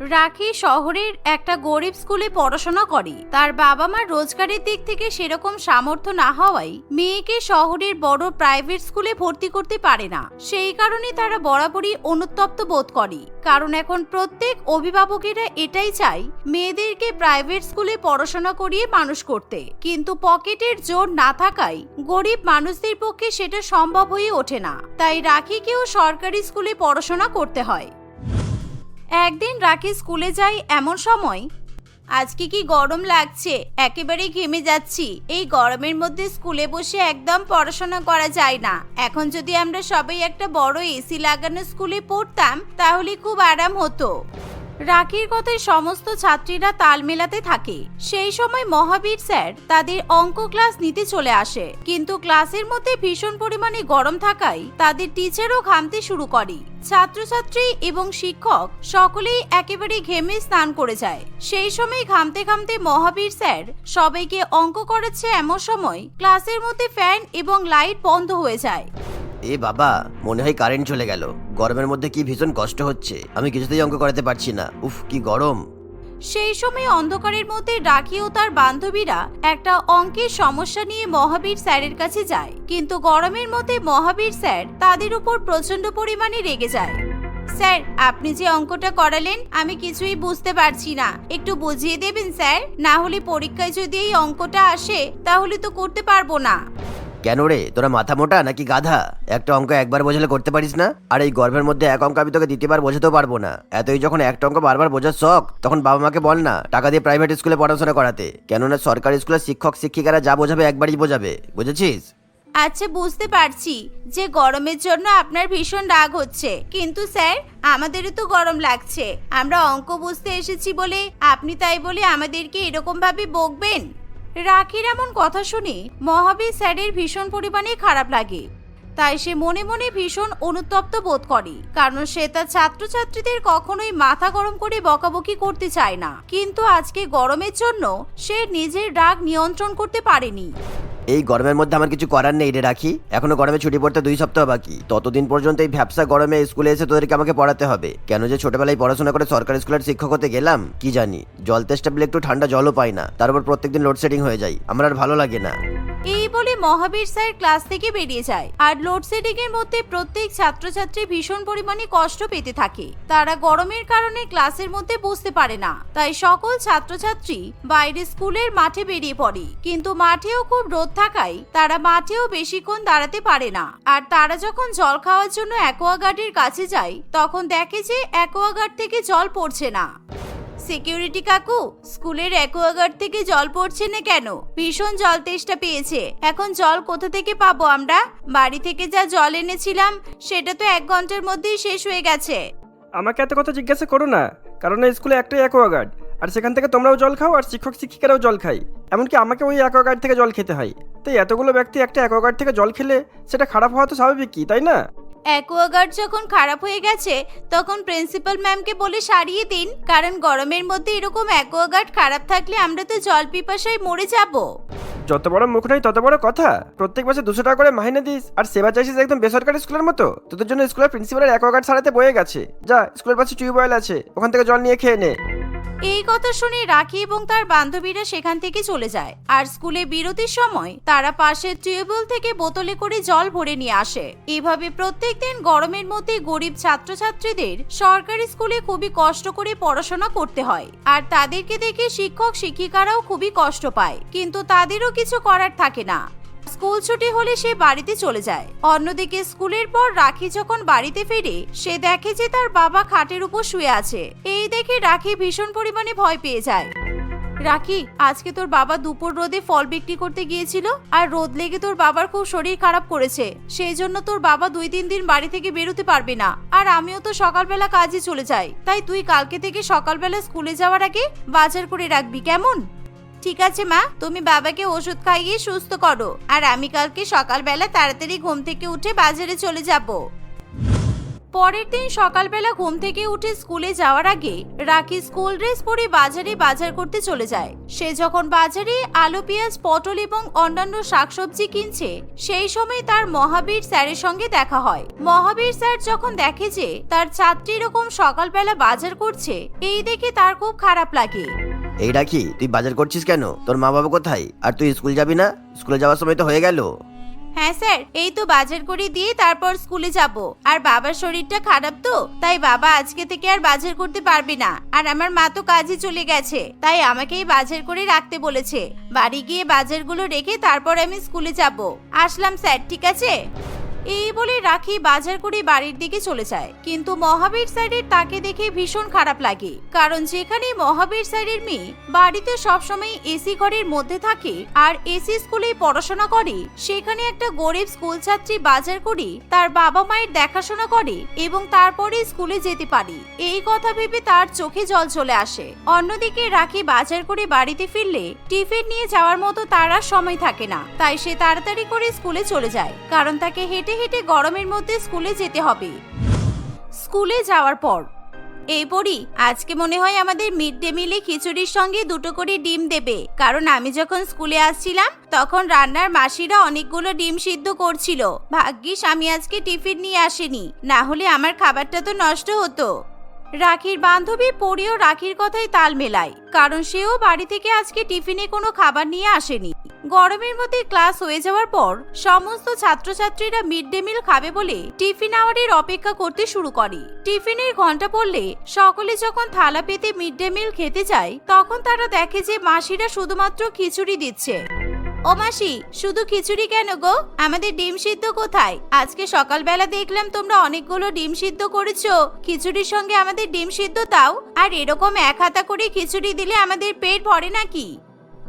রাখি শহরের একটা গরিব স্কুলে পড়াশোনা করে। তার বাবা মার রোজগারের দিক থেকে সেরকম সামর্থ্য না হওয়ায় মেয়েকে শহরের বড় প্রাইভেট স্কুলে ভর্তি করতে পারে না। সেই কারণে তারা বরাবরই অনুতপ্ত বোধ করে। কারণ এখন প্রত্যেক অভিভাবকেরা এটাই চায়, মেয়েদেরকে প্রাইভেট স্কুলে পড়াশোনা করিয়ে মানুষ করতে। কিন্তু পকেটের জোর না থাকায় গরিব মানুষদের পক্ষে সেটা সম্ভব হয়ে ওঠে না। তাই রাখিকেও সরকারি স্কুলে পড়াশোনা করতে হয়। একদিন রাখি স্কুলে যাই এমন সময়। আজকে কি গরম লাগছে? একেবারে ঘেমে যাচ্ছি। এই গরমের মধ্যে স্কুলে বসে একদম পড়াশোনা করা যায় না। এখন যদি আমরা সবাই একটা বড় এসি লাগানো স্কুলে পড়তাম, তাহলে খুব আরাম হতো। রাখির কথায় সমস্ত ছাত্রীরা তাল মেলাতে থাকে। সেই সময় মহাবীর স্যার তাদের অঙ্ক ক্লাস নিতে চলে আসে। কিন্তু ক্লাসের মধ্যে ভীষণ পরিমাণে গরম থাকায় তাদের টিচারও ঘামতে শুরু করে। ছাত্রছাত্রী এবং শিক্ষক সকলেই একেবারে ঘেমে স্নান করে যায়। সেই সময় ঘামতে ঘামতে মহাবীর স্যার সবাইকে অঙ্ক করাচ্ছে এমন সময় ক্লাসের মধ্যে ফ্যান এবং লাইট বন্ধ হয়ে যায়। এ বাবা, মনে হয় কারেন্ট চলে গেল। গরমের মধ্যে কি ভীষণ কষ্ট হচ্ছে? আমি কিছুতেই অঙ্ক করাতে পারছি না। উফ, কি গরম। সেই সময় অন্ধকারের মধ্যে রাখি ও তার বান্ধবীরা একটা অঙ্কের সমস্যা নিয়ে মহাবীর স্যারের কাছে যায়। কিন্তু গরমের মধ্যে মহাবীর স্যার তাদের উপর প্রচণ্ড পরিমাণে রেগে যায়। স্যার, আপনি যে অঙ্কটা করালেন, আমি কিছুই বুঝতে পারছি না। একটু বুঝিয়ে দেবেন, স্যার? না হলে পরীক্ষায় যদি এই অঙ্কটা আসে, তাহলে তো করতে পারব না। কেন রে? তোরা মাথা মোটা নাকি গাধা? একটা অঙ্ক একবার বোঝালে করতে পারিস না? আর এই গর্ভের মধ্যে এক অঙ্ক আমি তোকে দ্বিতীয়বার বোঝাতেও পারব না। এতই যখন একটা অঙ্ক বারবার বোঝার শখ, তখন বাবা মাকে বল না, টাকা দিয়ে প্রাইভেট স্কুলে পড়াশোনা করাতে। কেননা সরকারি স্কুলের শিক্ষক, শিক্ষিকারা যা বোঝাবে একবারই বোঝাবে। বুঝেছিস? আচ্ছা বুঝতে পারছি যে গরমের জন্য আপনার ভীষণ রাগ হচ্ছে। কিন্তু স্যার, আমাদেরও তো গরম লাগছে। আমরা অঙ্ক বুঝতে এসেছি বলে, আপনি তাই বলে আমাদেরকে এরকম ভাবে বকবেন? রাখির এমন কথা শুনে মহাবীর স্যারের ভীষণ পরিমাণে খারাপ লাগে। তাই সে মনে মনে ভীষণ অনুতপ্ত বোধ করে, কারণ সে তার ছাত্রছাত্রীদের কখনোই মাথা গরম করে বকাবকি করতে চায় না। কিন্তু আজকে গরমের জন্য সে নিজের রাগ নিয়ন্ত্রণ করতে পারেনি। এই গরমের মধ্যে আমার কিছু করার নেই রে রাখি। এখনও গরমে ছুটি পড়তে দুই সপ্তাহ বাকি। ততদিন পর্যন্ত এই ভ্যাবসা গরমে স্কুলে এসে তোদেরকে আমাকে পড়াতে হবে। কেন যে ছোটবেলায় পড়াশোনা করে সরকারি স্কুলের শিক্ষক হতে গেলাম, কি জানি? জল তেষ্টা পেলে একটু ঠান্ডা জলও পাই না। তারপর প্রত্যেকদিন লোডশেডিং হয়ে যায়। আমার আর ভালো লাগে না। এই বলে মহাবীর স্যার ক্লাস থেকে বেরিয়ে যায়। আর লোডশেডিং এর মধ্যে প্রত্যেক ছাত্রছাত্রী ভীষণ পরিমাণে কষ্ট পেতে থাকে। তারা গরমের কারণে ক্লাসের মধ্যে বসতে পারে না। তাই সকল ছাত্রছাত্রী বাইরে স্কুলের মাঠে বেরিয়ে পড়ে। কিন্তু মাঠেও খুব রোদ থাকায় তারা মাঠেও বেশিক্ষণ দাঁড়াতে পারে না। আর তারা যখন জল খাওয়ার জন্য অ্যাকোয়াগার্ডের কাছে যায়, তখন দেখে যে অ্যাকোয়াগার্ড থেকে জল পড়ছে না। সিকিউরিটি কাকু? স্কুলের অ্যাকোয়াগার্ড থেকে জল পড়ছে না কেন? ভীষণ জল তেষ্টা পেয়েছে। এখন জল কোথা থেকে পাবো আমরা? বাড়ি থেকে যা জল এনেছিলাম, সেটা তো এক ঘণ্টার মধ্যেই শেষ হয়ে গেছে। আমাকে এত কথা জিজ্ঞাসা করো না, কারণ এই স্কুলে একটাই অ্যাকোয়াগার্ড। আর সেখান থেকে তোমরাও জল খাও আর শিক্ষক শিক্ষিকারাও জল খাই এমনকি আমাকে ওই অ্যাকোয়াগার্ড থেকে জল খেতে হয়। তাই এতগুলো ব্যক্তি একটা অ্যাকোয়াগার্ড থেকে জল খেলে সেটা খারাপ হওয়া তো স্বাভাবিক কি তাই না? অ্যাকোয়াগার্ড যখন খারাপ হয়ে গেছে, তখন প্রিন্সিপাল ম্যামকে বলে সারিয়ে দিন, কারণ গরমের মধ্যে এরকম অ্যাকোয়াগার্ড খারাপ থাকলে আমরা তো জল পিপাসায় মরে যাব। যত বড় মুখ নয় তত বড় কথা। প্রত্যেক মাসে দুশো টাকা করে মাহিনে দিস, আর সেবা চাইছিস একদম বেসরকারি স্কুলের মতো? তোদের জন্য স্কুলের প্রিন্সিপালের অ্যাকোয়াগার্ড সারাতে বয়ে গেছে। যা, স্কুলের পাশে টিউবওয়েল আছে, ওখান থেকে জল নিয়ে খেয়ে নে। এই কথা শুনে রাখি এবং তার বান্ধবীরা সেখান থেকে চলে যায়। আর স্কুলে বিরতির সময় তারা পাশের টিউবওয়েল থেকে বোতলে করে জল ভরে নিয়ে আসে। এভাবে প্রত্যেক দিন গরমের মধ্যে গরিব ছাত্রছাত্রীদের সরকারি স্কুলে খুবই কষ্ট করে পড়াশোনা করতে হয়। আর তাদেরকে দেখে শিক্ষক শিক্ষিকারাও খুবই কষ্ট পায়। কিন্তু তাদেরও কিছু করার থাকে না। স্কুল ছুটি হলে সে বাড়িতে চলে যায়। অন্যদিকে স্কুলের পর রাখি যখন বাড়িতে ফেরে, সে দেখে যে তার বাবা খাটের উপর শুয়ে আছে। এই দেখে রাখি ভীষণ পরিমাণে ভয় পেয়ে যায়। রাখি, আজকে তোর বাবা দুপুর রোদে ফল বিক্রি করতে গিয়েছিল আর রোদ লেগে তোর বাবার খুব শরীর খারাপ করেছে। সেই জন্য তোর বাবা দুই তিন দিন বাড়ি থেকে বেরোতে পারবে না। আর আমিও তো সকালবেলা কাজে চলে যাই। তাই তুই কালকে থেকে সকালবেলা স্কুলে যাওয়ার আগে বাজার করে রাখবি, কেমন? ঠিক আছে, মা। তুমি বাবাকে ওষুধ খাইয়ে সুস্থ করো। আর আমি কালকে সকালবেলা তাড়াতাড়ি ঘুম থেকে উঠে বাজারে চলে যাব। পরের দিন সকালবেলা ঘুম থেকে উঠে স্কুলে যাওয়ার আগে রাকি স্কুল ড্রেস পরে বাজারে বাজার করতে চলে যায়। সে যখন বাজারে আলু, পেঁয়াজ, পটল এবং অন্যান্য শাকসবজি কিনছে, সেই সময় তার মহাবীর স্যারের সঙ্গে দেখা হয়। মহাবীর স্যার যখন দেখে যে তার ছাত্রী এরকম সকালবেলা বাজার করছে, এই দেখে তার খুব খারাপ লাগে। এই রাখি তুই বাজার করছিস কেন? তোর মা বাবা কোথায়? আর তুই স্কুল যাবি না? স্কুলে যাওয়ার সময় তো হয়ে গেল। হ্যাঁ স্যার, এই তো বাজার করে দিয়ে তারপর স্কুলে যাব। আর বাবার শরীরটা খারাপ তো, তাই বাবা আজকে থেকে আর বাজার করতে পারবে না। আর আমার মা তো কাজে চলে গেছে, তাই আমাকেই বাজার করে রাখতে বলেছে। বাড়ি গিয়ে বাজারগুলো রেখে তারপর আমি স্কুলে যাব। আসলাম স্যার, ঠিক আছে? এই বলে রাখি বাজার করে বাড়ির দিকে চলে যায়। কিন্তু মহাবীর স্যারের তাকে দেখে ভীষণ খারাপ লাগে। কারণ যেখানে মহাবীর স্যারের মেয়ে, বাড়িতে সবসময় এসি ঘরের মধ্যে থাকে আর এসি স্কুলে পড়াশোনা করে, সেখানে একটা গরিব স্কুল ছাত্রী বাজার করে তার বাবা মায়ের দেখাশোনা করে এবং তারপরে স্কুলে যেতে পারে। এই কথা ভেবে তার চোখে জল চলে আসে। অন্যদিকে রাখি বাজার করে বাড়িতে ফিরলে টিফিন নিয়ে যাওয়ার মতো তার আর সময় থাকে না। তাই সে তাড়াতাড়ি করে স্কুলে চলে যায়। কারণ তাকে হেঁটে হেঁটে হেঁটে গরমের মধ্যে স্কুলে যেতে হবে। স্কুলে যাওয়ার পর। এই পড়ি আজকে মনে হয় আমাদের মিড ডে মিলে খিচুড়ির সঙ্গে দুটো করে ডিম দেবে। কারণ আমি যখন স্কুলে আসছিলাম, তখন রান্নার মাসিরা অনেকগুলো ডিম সিদ্ধ করছিল। ভাগ্যিস আমি আজকে টিফিন নিয়ে আসিনি। না হলে আমার খাবারটা তো নষ্ট হতো। রাখির বান্ধবী পরিও রাখির কথাই তাল মেলায়, কারণ সেও বাড়ি থেকে আজকে টিফিনে কোনো খাবার নিয়ে আসেনি। গরমের মধ্যে ক্লাস হয়ে যাওয়ার পর সমস্ত ছাত্রছাত্রীরা মিড ডে মিল খাবে বলে টিফিন আওয়ারের অপেক্ষা করতে শুরু করে। টিফিনের ঘণ্টা পড়লে সকলে যখন থালা পেতে মিড ডে মিল খেতে যায়, তখন তারা দেখে যে মাসিরা শুধুমাত্র খিচুড়ি দিচ্ছে। ও মাসি, শুধু খিচুড়ি কেন গো? আমাদের ডিম সিদ্ধ কোথায়? আজকে সকালবেলা দেখলাম তোমরা অনেকগুলো ডিম সিদ্ধ করেছ। খিচুড়ির সঙ্গে আমাদের ডিম সিদ্ধ দাও। আর এরকম এক হাতা করে খিচুড়ি দিলে আমাদের পেট ভরে নাকি?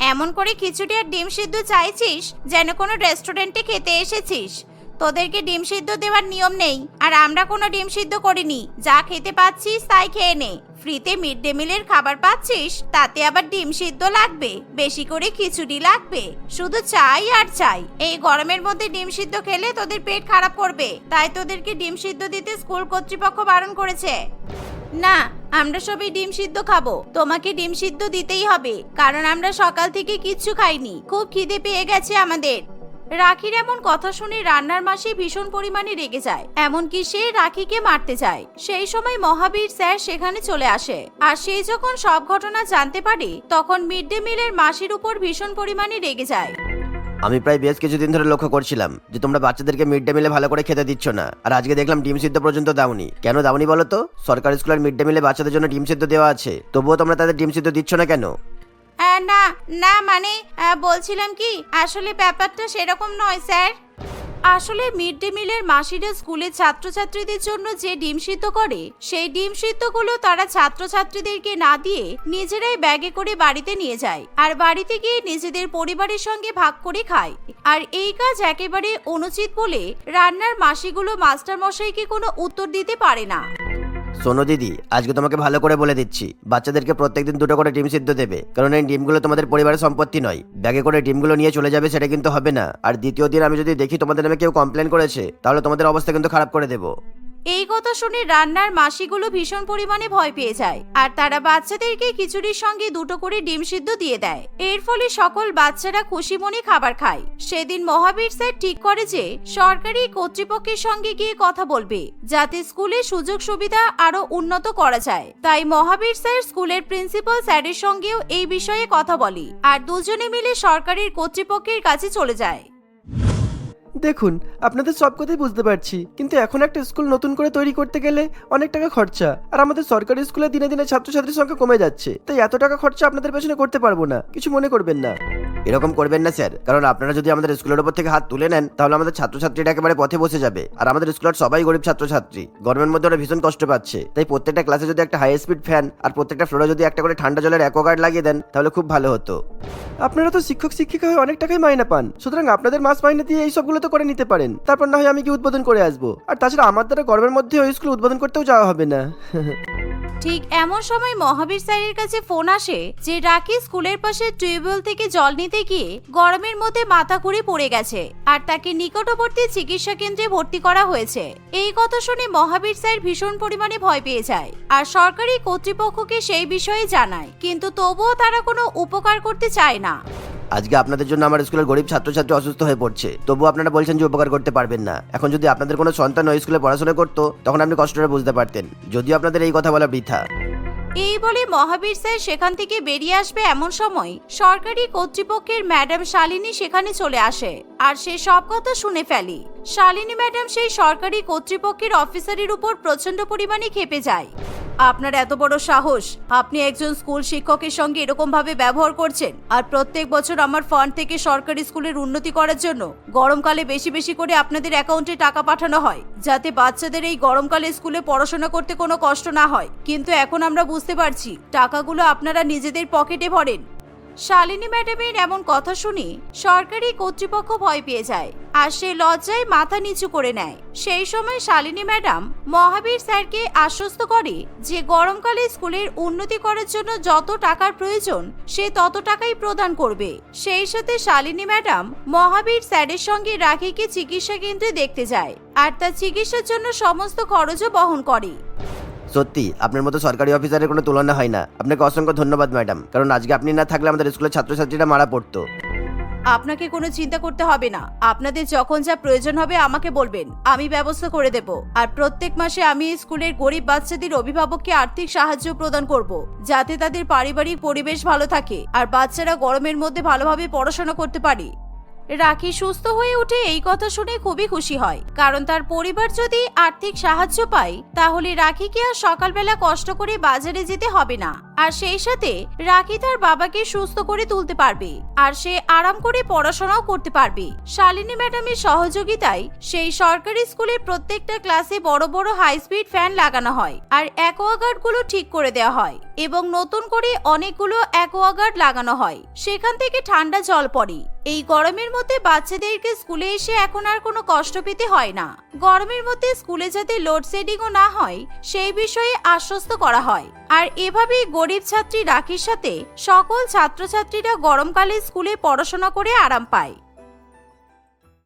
এমন করে খিচুড়ি আর ডিম সিদ্ধ চাইছিস? যেন কোনো রেস্টুরেন্টে খেতে এসেছিস। তোদেরকে ডিম সিদ্ধ দেওয়ার নিয়ম নেই, আর আমরা কোনো ডিম সিদ্ধ করিনি। যা খেতে পাচ্ছিস তাই খেয়ে নে। ফ্রিতে মিড ডে মিলের খাবার পাচ্ছিস, তাতে আবার ডিম সিদ্ধ লাগবে, বেশি করে খিচুড়ি লাগবে। শুধু চাই আর চাই। এই গরমের মধ্যে ডিম সিদ্ধ খেলে তোদের পেট খারাপ করবে। তাই তোদেরকে ডিম সিদ্ধ দিতে স্কুল কর্তৃপক্ষ বারণ করেছে। না, আমরা সবাই ডিম সিদ্ধ খাব। তোমাকে ডিম সিদ্ধ দিতেই হবে, কারণ আমরা সকাল থেকে কিচ্ছু খাইনি। খুব খিদে পেয়ে গেছে আমাদের। রাখির এমন কথা শুনে রান্নার মাসি ভীষণ পরিমাণে রেগে যায়। এমনকি সে রাখিকে মারতে যায় সেই সময় মহাবীর স্যার সেখানে চলে আসে। আর সে যখন সব ঘটনা জানতে পারে, তখন মিড ডে মিলের মাসির উপর ভীষণ পরিমাণে রেগে যায়। আমি প্রায় বেশ কিছুদিন ধরে লক্ষ্য করছিলাম যে তোমরা বাচ্চাদেরকে মিড ডে মিলে ভালো করে খেতে দিচ্ছ না। আর আজকে দেখলাম ডিম সিদ্ধ পর্যন্ত দাওনি। কেন দাওনি বলো তো? সরকারি স্কুলের মিড ডে মিলে বাচ্চাদের জন্য ডিম সিদ্ধ দেওয়া আছে। তবুও তোমরা তাদের ডিম সিদ্ধ দিচ্ছ না কেন? না না মানে বলছিলাম কি, আসলে ব্যাপারটা সেরকম নয়, স্যার। আসলে মিড ডে মিলের মাসিরা স্কুলের ছাত্রছাত্রীদের জন্য যে ডিম সিদ্ধ করে, সেই ডিম সিদ্ধগুলো তারা ছাত্রছাত্রীদেরকে না দিয়ে নিজেরাই ব্যাগে করে বাড়িতে নিয়ে যায় আর বাড়িতে গিয়ে নিজেদের পরিবারের সঙ্গে ভাগ করে খায়। আর এই কাজ একেবারে অনুচিত বলে রান্নার মাসিগুলো মাস্টার মশাইকে কোনো উত্তর দিতে পারে না। শোনো দিদি, আজকে তোমাকে ভালো করে বলে দিচ্ছি। বাচ্চাদেরকে প্রত্যেকদিন দুটো করে ডিম সিদ্ধ দেবে। কারণ এই ডিমগুলো তোমাদের পরিবারের সম্পত্তি নয়। ব্যাগে করে ডিমগুলো নিয়ে চলে যাবে, সেটা কিন্তু হবে না। আর দ্বিতীয় দিন আমি যদি দেখি তোমাদের নামে কেউ কমপ্লেন করেছে, তাহলে তোমাদের অবস্থা কিন্তু খারাপ করে দেবো। এই কথা শুনে রান্নার মাসিগুলো ভীষণ পরিমাণে ভয় পেয়ে যায়। আর তারা বাচ্চাদেরকে খিচুড়ির সঙ্গে দুটো করে ডিম সিদ্ধ দিয়ে দেয়। এর ফলে সকল বাচ্চারা খুশি মনে খাবার খায়। সেদিন মহাবীর স্যার ঠিক করে যে, সরকারি কর্তৃপক্ষের সঙ্গে গিয়ে কথা বলবে, যাতে স্কুলে সুযোগ সুবিধা আরও উন্নত করা যায়। তাই মহাবীর স্যার স্কুলের প্রিন্সিপাল স্যারের সঙ্গেও এই বিষয়ে কথা বলে, আর দুজনে মিলে সরকারের কর্তৃপক্ষের কাছে চলে যায়। দেখুন আপনাদের সব কথাই বুঝতে পারছি কিন্তু এখন একটা স্কুল নতুন করে তৈরি করতে গেলে অনেক টাকা খরচা আর আমাদের সরকারি স্কুলে দিনে দিনে ছাত্রছাত্রীর সংখ্যা কমে যাচ্ছে তাই এত টাকা খরচা আপনাদের পেছনে করতে পারব না কিছু মনে করবেন না। এরকম করবেন না স্যার কারণ আপনারা যদি আমাদের স্কুলের উপর থেকে হাত তুলে নেন তাহলে আমাদের ছাত্রছাত্রীরা একেবারে পথে বসে যাবে আর আমাদের স্কুলের সবাই গরিব ছাত্রছাত্রী। গরমের মধ্যে ওরা ভীষণ কষ্ট পাচ্ছে তাই প্রত্যেকটা ক্লাসে যদি একটা হাই স্পিড ফ্যান আর প্রত্যেকটা ফ্লোরে যদি একটা করে ঠান্ডা জলের অ্যাকোয়াগার্ড লাগিয়ে দেন তাহলে খুব ভালো হতো। আপনারা তো শিক্ষক শিক্ষিকা হয়ে অনেক টাকাই মাইনা পান সুতরাং আপনাদের মাস মাইনে দিয়ে এই সবগুলো করে নিতে পারেন। তারপর না হয় আমি কি উদ্বোধন করে আসব। আর তাছাড়া আমার দ্বারা গরমের মধ্যে ওই স্কুল উদ্বোধন করতেও যাওয়া হবে না। ঠিক এমন সময় মহাবীর স্যারের কাছে ফোন আসে যে রাকি স্কুলের পাশে টিউবওয়েল থেকে জল নিতে গিয়ে গরমের মধ্যে মাথা ঘুরে পড়ে গেছে আর তাকে নিকটবর্তী চিকিৎসা কেন্দ্রে ভর্তি করা হয়েছে। এই কথা শুনে মহাবীর স্যার ভীষণ পরিমাণে ভয় পেয়ে যায় আর সরকারি কর্তৃপক্ষকে সেই বিষয়ে জানায়। কিন্তু তবুও তারা কোনো উপকার করতে চায় না। আজকে আপনাদের জন্য আমার স্কুলের গরিব ছাত্রছাত্রী অসুস্থ হয়ে পড়ছে। তবু আপনারা বলছেন যে উপকার করতে পারবেন না। এখন যদি আপনাদের কোনো সন্তান ওই স্কুলে পড়াশোনা করতো, তখন আপনি কষ্টটা বুঝতে পারতেন। যদিও আপনাদের এই কথা বলা বৃথা। এই বলে মহাবীর স্যার সেখান থেকে বেরিয়ে আসবে এমন সময়। সরকারি কর্তৃপক্ষের ম্যাডাম শালিনী সেখানে চলে আসে আর সে সব কথা শুনে ফেলে। শালিনী ম্যাডাম সেই সরকারি কর্তৃপক্ষের অফিসারের উপর প্রচণ্ড পরিমাণে খেপে যায়। আপনার এত বড় সাহস। আপনি একজন স্কুল শিক্ষকের সঙ্গে এরকম ভাবে ব্যবহার করছেন। আর প্রত্যেক বছর আমার ফান্ড থেকে সরকারি স্কুলের উন্নতি করার জন্য গরমকালে বেশি বেশি করে আপনাদের অ্যাকাউন্টে টাকা পাঠানো হয়, যাতে বাচ্চাদের এই গরমকালে স্কুলে পড়াশোনা করতে কোনো কষ্ট না হয়। কিন্তু এখন আমরা বুঝতে পারছি, টাকাগুলো আপনারা নিজেদের পকেটে ভরেন। শালিনী ম্যাডামের এমন কথা শুনে সরকারি কর্তৃপক্ষ ভয় পেয়ে যায়, আর সে লজ্জায় মাথা নিচু করে নেয়। সেই সময় শালিনী ম্যাডাম মহাবীর স্যারকে আশ্বস্ত করে যে গরমকালে স্কুলের উন্নতি করার জন্য যত টাকার প্রয়োজন, সে তত টাকাই প্রদান করবে। সেই সাথে শালিনী ম্যাডাম মহাবীর স্যারের সঙ্গে রাখিকে চিকিৎসা কেন্দ্রে দেখতে যায়, আর তার চিকিৎসার জন্য সমস্ত খরচও বহন করে। সত্যি, আপনার মতো সরকারি অফিসারের কোনো তুলনা হয় না। আপনাকে অসংখ্য ধন্যবাদ, ম্যাডাম। কারণ আজকে আপনি না থাকলে আমাদের স্কুলের ছাত্রছাত্রীরা মারা পড়তো। আপনাকে কোনো চিন্তা করতে হবে না। আপনাদের যখন যা প্রয়োজন হবে আমাকে বলবেন। আমি ব্যবস্থা করে দেব। আর প্রত্যেক মাসে আমি স্কুলের গরিব বাচ্চাদের অভিভাবককে আর্থিক সাহায্য প্রদান করব, যাতে তাদের পারিবারিক পরিবেশ ভালো থাকে। আর বাচ্চারা গরমের মধ্যে ভালোভাবে পড়াশোনা করতে পারে। রাখি সুস্থ হয়ে উঠে এই কথা শুনে খুবই খুশি হয়। কারণ তার পরিবার যদি আর্থিক সাহায্য পায়, তাহলে রাখিকে আর সকালবেলা কষ্ট করে বাজারে যেতে হবে না। আর সেই সাথে রাখি তার বাবাকে সুস্থ করে তুলতে পারবে। আর সে আরাম করে পড়াশোনাও করতে পারবে। শালিনী ম্যাডামের সহযোগিতায় সেই সরকারি স্কুলের প্রত্যেকটা ক্লাসে বড় বড় হাই স্পিড ফ্যান লাগানো হয়। আর অ্যাকোয়াগার্ডগুলো ঠিক করে দেওয়া হয় এবং নতুন করে অনেকগুলো অ্যাকোয়াগার্ড লাগানো হয়। সেখান থেকে ঠান্ডা জল পড়ে। এই গরমের মধ্যে বাচ্চাদেরকে স্কুলে এসে এখন আর কোনো কষ্ট পেতে হয় না। গরমের মধ্যে স্কুলে যাতে লোডশেডিংও না হয়, সেই বিষয়ে আশ্বস্ত করা হয়। আর এভাবেই গরিব ছাত্রী রাখির সাথে সকল ছাত্রছাত্রীরা গরমকালে স্কুলে পড়াশোনা করে আরাম পায়।